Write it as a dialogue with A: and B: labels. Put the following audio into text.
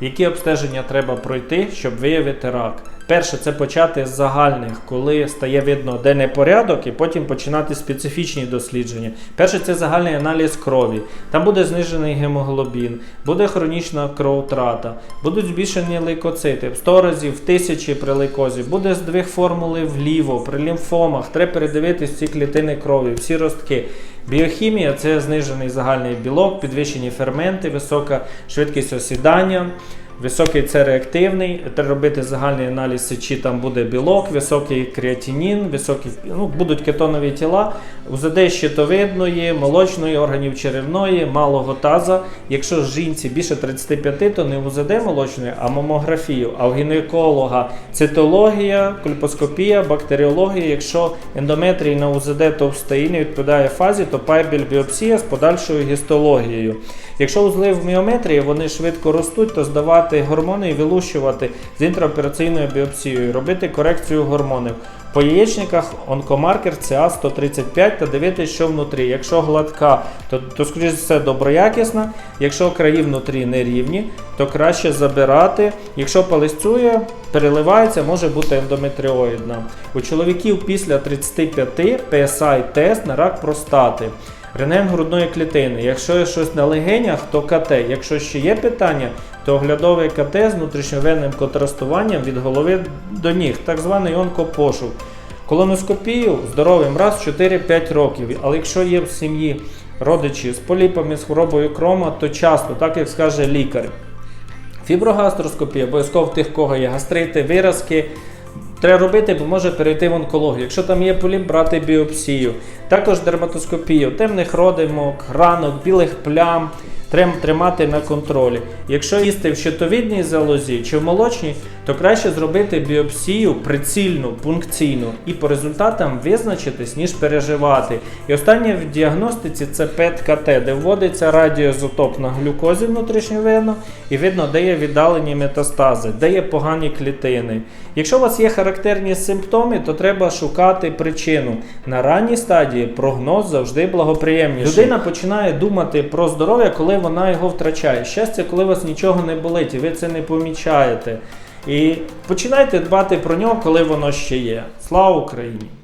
A: Які обстеження треба пройти, щоб виявити рак? Перше, це почати з загальних, коли стає видно, де непорядок, і потім починати специфічні дослідження. Перше, це загальний аналіз крові. Там буде знижений гемоглобін, буде хронічна кровотрата, будуть збільшені лейкоцити в 100 разів, в тисячі при лейкозі, буде здвиг формули вліво, при лімфомах. Треба передивитись всі клітини крові, всі ростки. Біохімія це знижений загальний білок, підвищені ферменти, висока швидкість осідання. Високий це реактивний, треба робити загальний аналіз сечі, там буде білок, високий креатинін, високий, ну, будуть кетонові тіла, УЗД щитовидної, молочної, органів черевної, малого таза. Якщо жінці більше 35, то не УЗД молочної, а мамографію. А у гінеколога цитологія, кольпоскопія, бактеріологія. Якщо ендометрій на УЗД товстий не відповідає фазі, то пайбель біопсія з подальшою гістологією. Якщо узли в міометрії вони швидко ростуть, то здавати гормони і вилущувати з інтраопераційною біопсією, робити корекцію гормонів. По яєчниках онкомаркер CA135 та дивитися, що внутрі. Якщо гладка, то, то скоріш за все доброякісна. Якщо краї внутрі нерівні, то краще забирати. Якщо палицює, переливається, може бути ендометріоїдна. У чоловіків після 35 PSI тест на рак простати. Рентген грудної клітини. Якщо є щось на легенях, то КТ. Якщо ще є питання, то оглядовий КТ з внутрішньовенним контрастуванням від голови до ніг, так званий онкопошук. Колоноскопію здоровим раз 4-5 років. Але якщо є в сім'ї родичі з поліпами, з хворобою крома, то часто, так як скаже лікар. Фіброгастроскопія, обов'язково в тих, кого є гастрити, виразки. Треба робити, бо може перейти в онкологію. Якщо там є поліп, брати біопсію. Також дерматоскопію, темних родимок, ранок, білих плям. Тримати на контролі. Якщо їсти в щитовідній залозі чи в молочній, то краще зробити біопсію прицільну, пункційну і по результатам визначитись, ніж переживати. І останнє в діагностиці це ПЕТ-КТ, де вводиться радіоізотоп на глюкозі внутрішньовенно і видно, де є віддалені метастази, де є погані клітини. Якщо у вас є характерні симптоми, то треба шукати причину. На ранній стадії прогноз завжди благоприємніший. Людина починає думати про здоров'я, коли вона його втрачає. Щастя, коли у вас нічого не болить, і ви це не помічаєте. І починайте дбати про нього, коли воно ще є. Слава Україні!